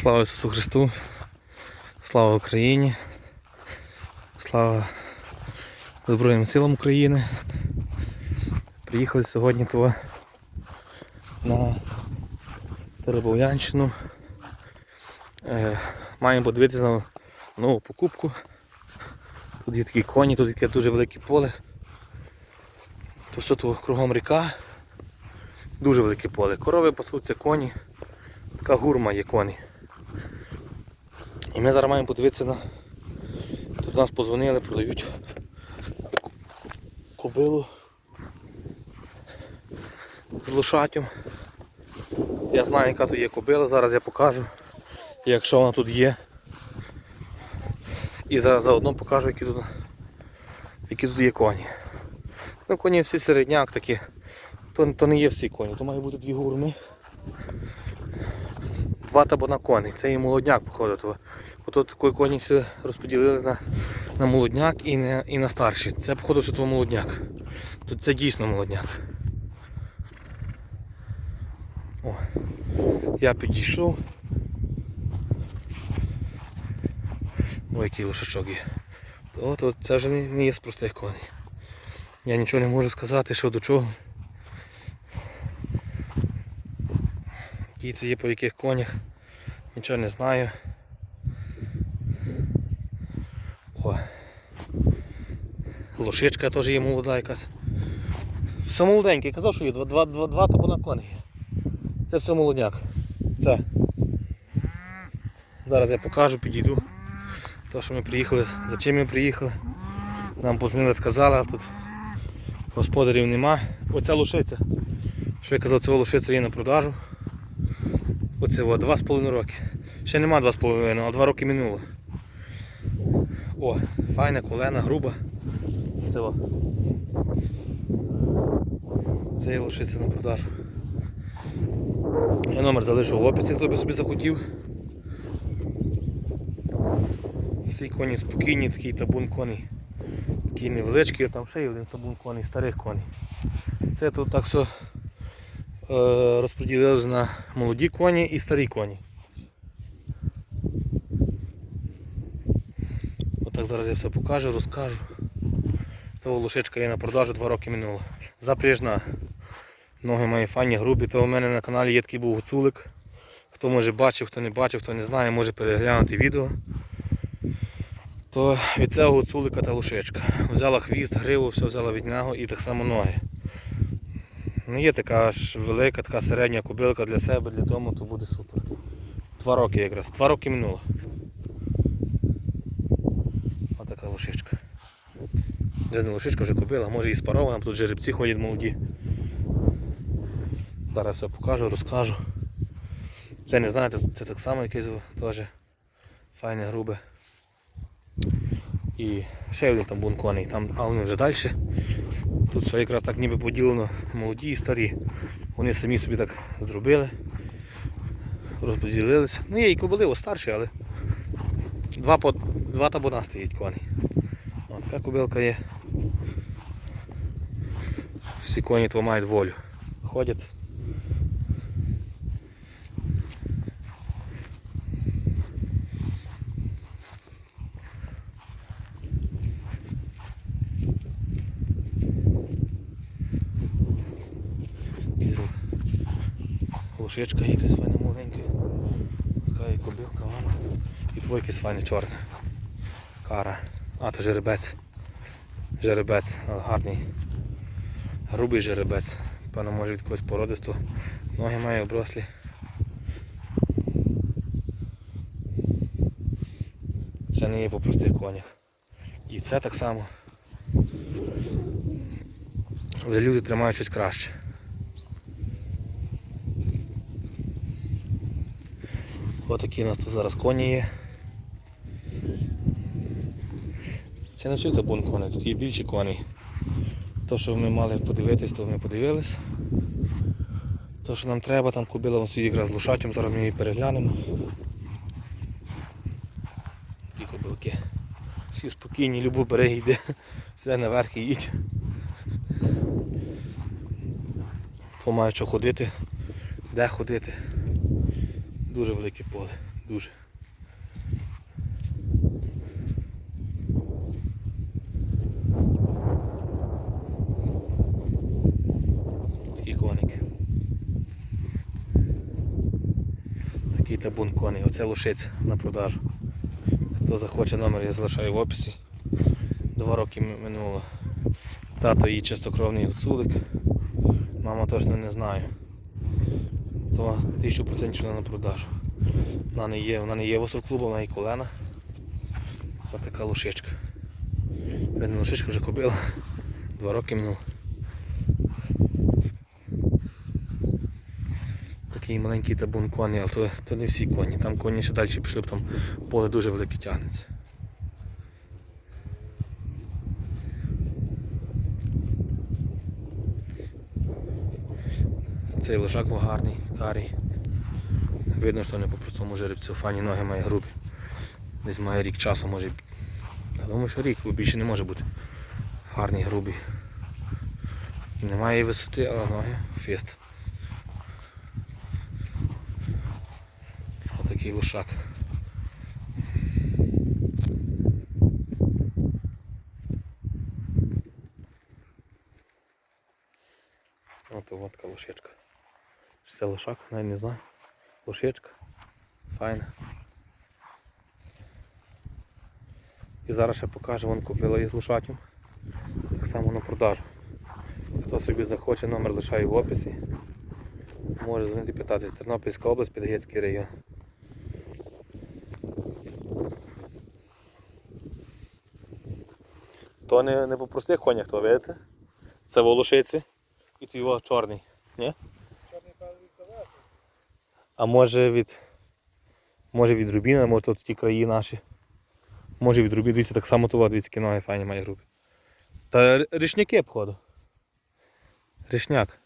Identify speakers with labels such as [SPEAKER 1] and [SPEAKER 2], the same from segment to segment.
[SPEAKER 1] Слава Ісусу Христу! Слава Україні! Слава Збройним силам України! Приїхали сьогодні то на Теребовлянщину. Е, маємо подивитися на нову покупку. Тут є такі коні, тут таке дуже велике поле. То все тут кругом ріка. Дуже велике поле. Корови пасуться, коні. Така гурма є коні. І ми зараз маємо подивитися на... Тут нас позвонили, продають кобилу з лошатям. Я знаю, яка тут є кобила, зараз я покажу, якщо вона тут є. І зараз заодно покажу, які тут, які тут є коні. Ну, коні всі середняк такі. То, то не є всі коні, то має бути дві гурми. Два табуна коней. Це і молодняк, походу. Бо такої коні розподілили на, на молодняк і на, і на старші. Це, походу, все то молодняк. Тут це дійсно молодняк. О, я підійшов. Ой, який лошачок є. То, то це вже не є з простих коней. Я нічого не можу сказати, що до чого. Які це є по яких конях. Нічого не знаю. О. Лошичка теж є молода якась. Все молоденьке, я казав, що є два, два, два, два табуна коней. Це все молодняк. Це. Зараз я покажу, підійду. То, що ми приїхали, за чим ми приїхали. Нам позвонили, сказали, а тут господарів нема. Оця лошиця. Що я казав, цього лошиця є на продажу. Оце о, 2,5 роки. Ще нема 2,5, а 2 роки минуло. О, файна колена, груба. Це о. Це є лошиця на продажу. Я номер залишу в описі, хто би собі захотів. Всі коні спокійні, такий табун коней. Такий невеличкий, там ще є один табун коней, старих коней. Це тут так все е, розподілилось на молоді коні і старі коні. Отак зараз я все покажу, розкажу. Того лошичка є на продажу 2 роки минуло. Запряжна. Ноги мої файні, грубі, то у мене на каналі є такий був гуцулик. Хто може бачив, хто не бачив, хто не знає, може переглянути відео. То від цього гуцулика та лошичка. Взяла хвіст, гриву, все взяла від нього і так само ноги. Не є така аж велика, така середня кобилка для себе, для дому, то буде супер. Два роки якраз. Два роки минуло. Ось така лошичка. Це не лошичка вже купила, може і спарована, тут жеребці ходять молоді. Зараз все покажу, розкажу. Це не знаєте, це так само якесь теж файне, грубе. І ще один там бун коней, там, а вони вже далі. Тут все якраз так ніби поділено молоді і старі. Вони самі собі так зробили, розподілилися. Ну є і кобили старші, але два, по, два табуна стоїть коней. О, така кобилка є. Всі коні то мають волю. Ходять. Якась Лошечка якась файна маленька. Така і кобилка, вона. І твой якийсь файний чорний. Кара. А, то жеребець. Жеребець, гарний. Грубий жеребець. Певно може від когось породисту. Ноги має оброслі. Це не є по простих конях. І це так само. Вже люди тримають щось краще. Отакі у нас тут зараз коні є. Це не всі табун коней, тут є більші коні. То, що ми мали подивитись, то ми подивились. То, що нам треба, там кобила вон стоїть якраз лошатям, зараз ми її переглянемо. Ті кобилки. Всі спокійні, любу берег йде, все наверх і їдь. То має що ходити, де ходити. Дуже велике поле. Дуже. Такий коник. Такий табун коней. Оце лошиць на продажу. Хто захоче номер, я залишаю в описі. Два роки минуло. Тато її чистокровний гуцулик. Мама точно не знаю. То тисячу процентів вона на продажу. Вона не є, вона не є в клубу, вона і колена. Ось така лошичка. Видно, лошичка вже купила. Два роки минуло. Такий маленький табун коні, але то, то не всі коні. Там коні ще далі пішли, бо там поле дуже велике тягнеться. Цей лошак гарний, карий. Видно, що не по простому жеребцю, фані ноги має грубі. Десь має рік часу, може. Та думаю, що рік, бо більше не може бути. Гарний, грубий. Немає висоти, але ноги фест. Отакий лошак. Ото водка лошечка. Чи Це лошак, навіть не знаю. Лошечка. Файна. І зараз ще покажу, вон купила із лошатю. Так само на продажу. Хто собі захоче, номер лишаю в описі. Може дзвонити питатись. Тернопільська область, Підгецький район. То не, не по простих конях, то видите? Це волошиці. І то його чорний. Ні? А може від. Може від Рубіна, може тут ті краї наші. Може від Рубіна, дивіться, так само того, дивіться, ноги файні має грубі. Та р- річняки походу. Річняк.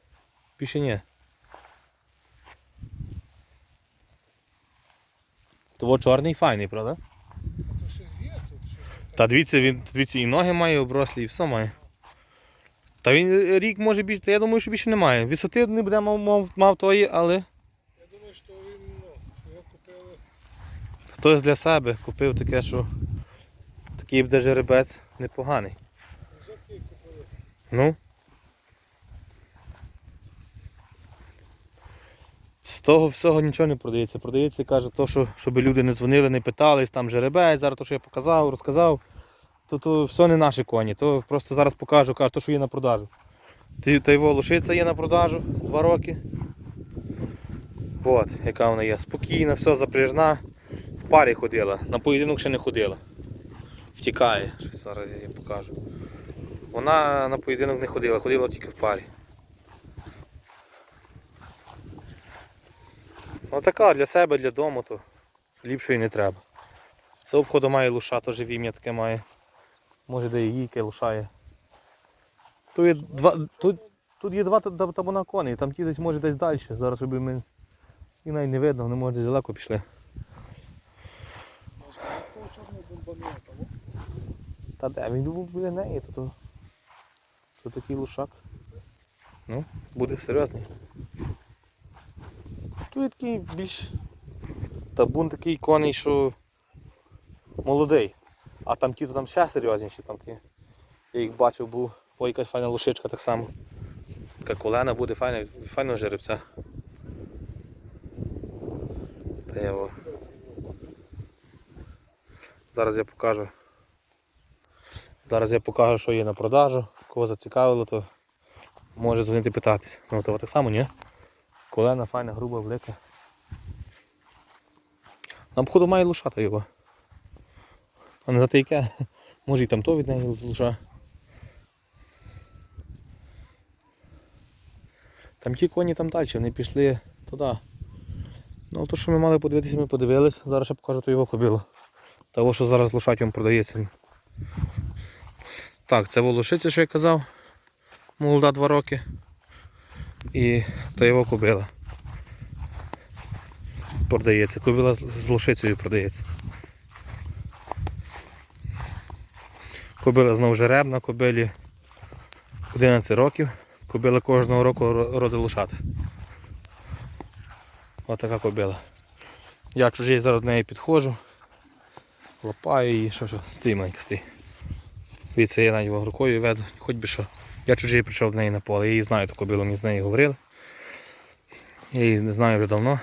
[SPEAKER 1] Більше ні. Того чорний файний, правда?
[SPEAKER 2] А щось є тут, щось.
[SPEAKER 1] Та дивіться, він дивіться, і ноги має оброслі, і все має. Та він рік може більше, я думаю, що більше немає. Висоти не буде мав, мав, мав тої, але
[SPEAKER 2] Я думаю, що він, ну, його купили.
[SPEAKER 1] Хтось для себе купив таке, що такий буде жеребець непоганий. Ну. З того всього нічого не продається. Продається, каже, то, що, щоб люди не дзвонили, не питались, там жеребець, зараз то, що я показав, розказав, то, то все не наші коні. То просто зараз покажу, кажу, то, що є на продажу. Та його лошиця є на продажу два роки. От, яка вона є. Спокійна, все запряжна. Парі ходила, на поєдинок ще не ходила. Втікає. Щось зараз я покажу. Вона на поєдинок не ходила, ходила тільки в парі. Ну така для себе, для дому, то ліпшої не треба. Це обходу має луша, теж вім'я таке має. Може де яке лишає. Тут є два, тут, тут є два табуна коней, там ті десь може десь далі. Зараз щоб ми. І навіть не видно, вони може десь далеко пішли.
[SPEAKER 2] Може, такого чорного бомбанує того.
[SPEAKER 1] Та де він був біля неї, то, то, то такий лушак. Ну, буде серйозний. Тут такий більш табун такий коней, що молодий. А там ті, то там ще серйозніші, там ті. Я їх бачив, був ой, якась файна лошичка так само. Така колена буде файна, файного жеребця. Та я його. Зараз я покажу. Зараз я покажу, що є на продажу. Кого зацікавило, то може дзвонити питатися. Ну то так само, ні? Колена файна, груба, велика. Нам походу має лошата його. А не за те яке. Може і там то від неї лоша. Там ті коні там далі, вони пішли туди. Ну то, що ми мали подивитися, ми подивилися. Зараз я покажу то його кобилу. Того, що зараз лошатям продається. Так, це волошиця, що я казав. Молода 2 роки. І та його кобила. Продається. Кобила з лошицею продається. Кобила знову жеребна, кобилі 11 років. Кобила кожного року ро- родить лошат. Ось така кобила. Я чужий зараз до неї підходжу, лапаю її, що що, стій маленька, стій. Дивіться, я навіть рукою веду, хоч би що. Я чужий прийшов до неї на поле, я її знаю таку білу, мені з нею говорили. Я її не знаю вже давно.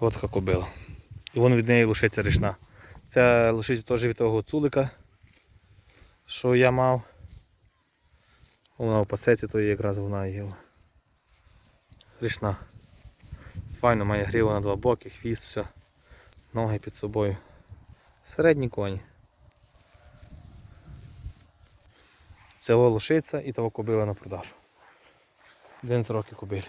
[SPEAKER 1] От така кобила. І вон від неї лишиться річна. Це лишиться теж від того цулика, що я мав. Вона в пасеці, то якраз вона є. Річна. Файно має грива на два боки, хвіст, все. Ноги під собою. Середні коні. Це лошиця і того кобила на продажу. 11 років кобилі.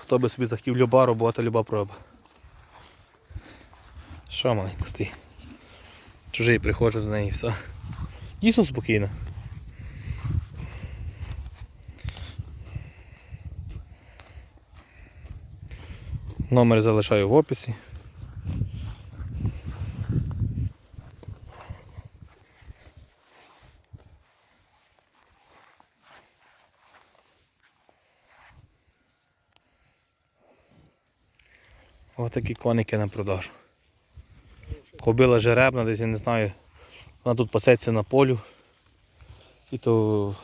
[SPEAKER 1] Хто би собі захотів люба робота, люба проба. Що маленько стій? Чужий приходжу до неї і все. Дійсно спокійно. Номер залишаю в описі. Ось такі коники на продажу. Кобила жеребна, десь я не знаю. Вона тут пасеться на полю. І то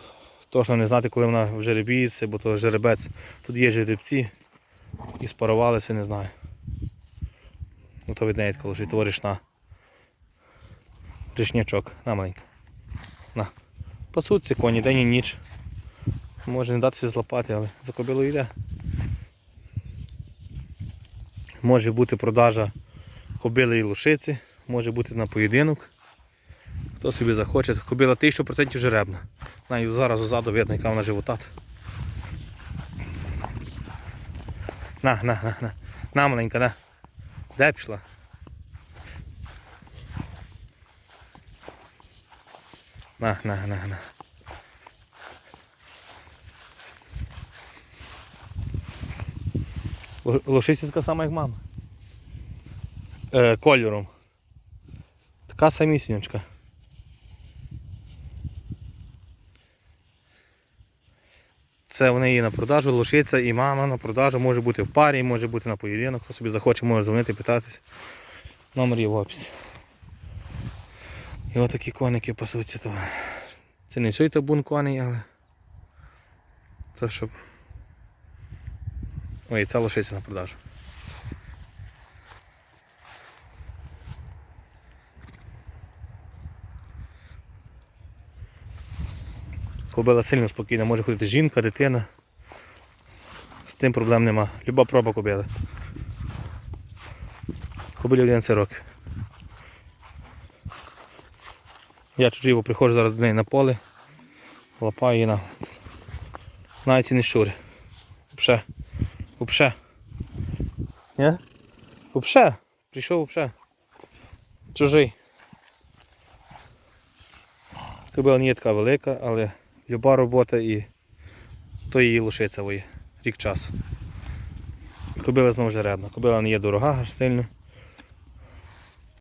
[SPEAKER 1] точно не знати, коли вона в жеребіється, бо то жеребець. Тут є жеребці і спарувалися, не знаю. Ну то від неї така лежить, то річна. Річнячок, на маленька. На. Пасуться коні, день і ніч. Може не датися злопати, але за кобилою йде. Може бути продажа кобили і лошиці, може бути на поєдинок. Хто собі захоче. Кобила 1000% жеребна. Навіть зараз ззаду видно, яка вона животат. На, на, на, на. На, маленька, на. Де пішла? На, на, на, на. Л- Лошиця така сама, як мама. Е, кольором. Така самісінечка. Це в неї на продажу, лошиця і мама на продажу, може бути в парі, може бути на поєдинок. Хто собі захоче, може дзвонити, питатись. Номер є в описі. І отакі коники пасуться. То. Це не всій табун коней, але. Це щоб. Ой, ця лошиця на продажу. Кобила сильно спокійна, може ходити жінка, дитина. З тим проблем нема. Люба проба кобили. Кобилі 11 років. Я чуживо приходжу зараз до неї на поле, лапаю її на. Навіть і не щурі. Впше. Впше. Ні? Впше. Прийшов впше. Чужий. Кобила не є така велика, але люба робота і то її лишиться. Рік часу. Кобила знову жеребна. Кобила не є дорога аж сильно.